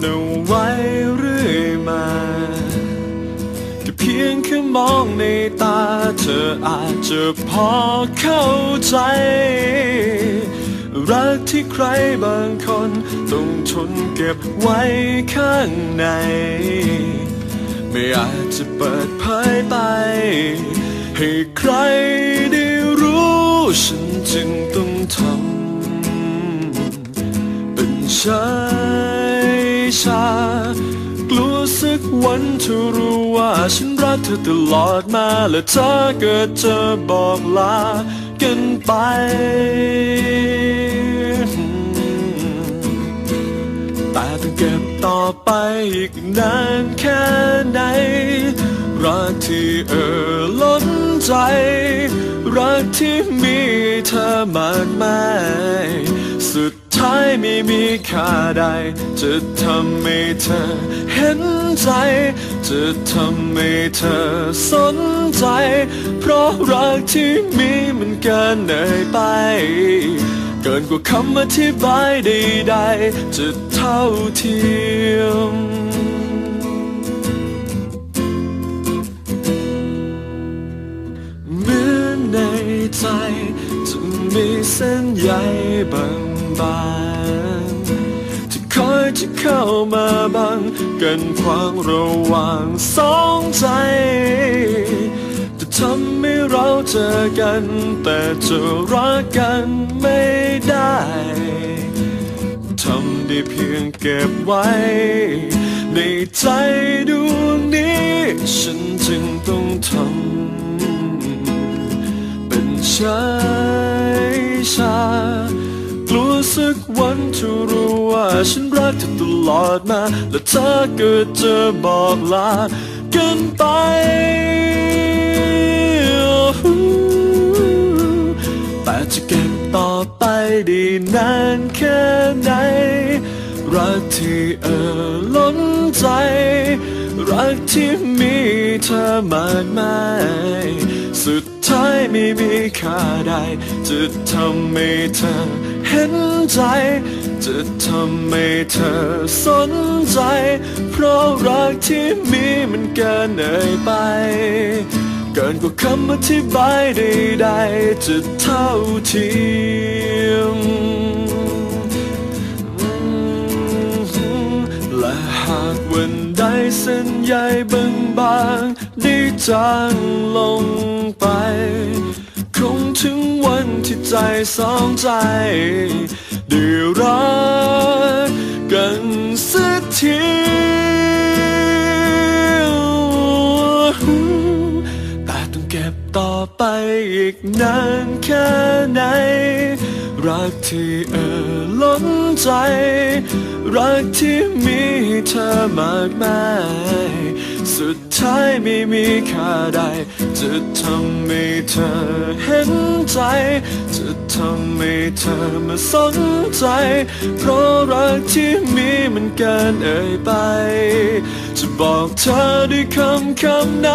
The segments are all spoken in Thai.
เอาไว้เรื่อยมาแค่เพียงแค่มองในตา เธออาจจะพอเข้าใจ รักที่ใครบางคน ต้องทนเก็บไว้ข้างใน ไม่อาจจะเปิดเผยไป ให้ใครได้รู้ฉันจึงต้องทำเป็นชาย ชา กลัวสักวันเธอรู้ว่าฉันรักเธอตลอดมาและเธอเกิดเจะบอกลากันไปแต่ต้องเก็บต่อไปอีกนานแค่ไหน รักที่เอ่อล้นใจ รักที่มีเธอมากมายสุดายไม่มีค่าใด จะทำให้เธอเห็นใจ จะทำให้เธอสนใจ เพราะรักที่มีมันเกินเหนื่อยไป เกินกว่าคำอธิบายใดๆจะเท่าเทียมเหมือนในใจจะมีเส้นใยบาง ๆที่คอยจะเข้ามาบังกันขวางระหว่างสองใจจะทำให้เราเจอกัน แต่จะรักกันไม่ได้ทำได้เพียงเก็บไว้ ในใจดวงนี้ ฉันจึงต้องทำเป็นชายชา กวันจะรู้ว่าฉันรักเธอตลอดมา และเธอเกิดจะบอกลากันไปแต่จะเก็บต่อไปได้นานแค่ไหน รักที่เอ่อล้นใจ รักที่มีเธอมากมายสุดท้ายไม่มีค่าใดจะทำให้เธอ เห็นใจ จะทำให้เธอสนใจ เพราะรักที่มีมันเกินเอ่ยไป เกินกว่าคำอธิบายใดๆจะเท่าเทียมและหากวันใดเส้นใยบางๆได้จางลงไป ถึงวันที่ใจสองใจได้รักกันสักทีแต่ต้องเก็บต่อไปอีกนานแค่ไหน รักที่เออล้นใจ รักที่มีเธอมากมาย สุดท้ายไม่มีค่าใด จะทำให้เธอเห็นใจ จะทำให้เธอมาสนใจ เพราะรักที่มีมันเกินเอ่ยไป จะบอกเธอด้วยคำคำไหน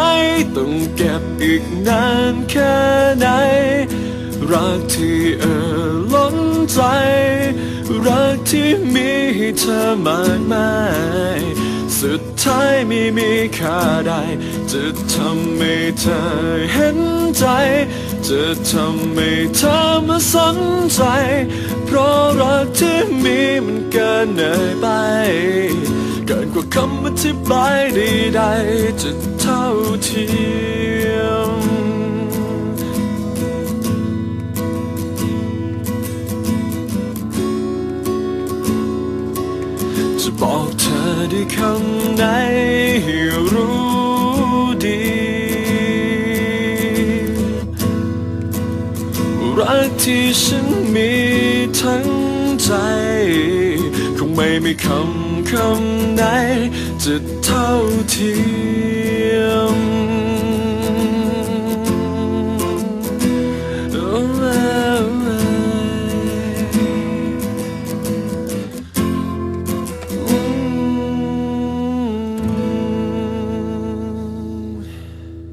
ต้องเก็บอีกนานแค่ไหน รักที่เอ่อล้นใจ รักที่มีให้เธอมากมาย สุดท้ายไม่มีค่าใด จะทำให้เธอเห็นใจ จะทำให้เธอมาสนใจ เพราะรักที่มีมันเกินเหนื่อยไป เกินกว่าคำอธิบายใดๆจะเท่าที จะบอกเธอด้วยคำไหนให้รู้ดี รักที่ฉันมีทั้งใจ คงไม่มีคำคำไหนจะเท่าที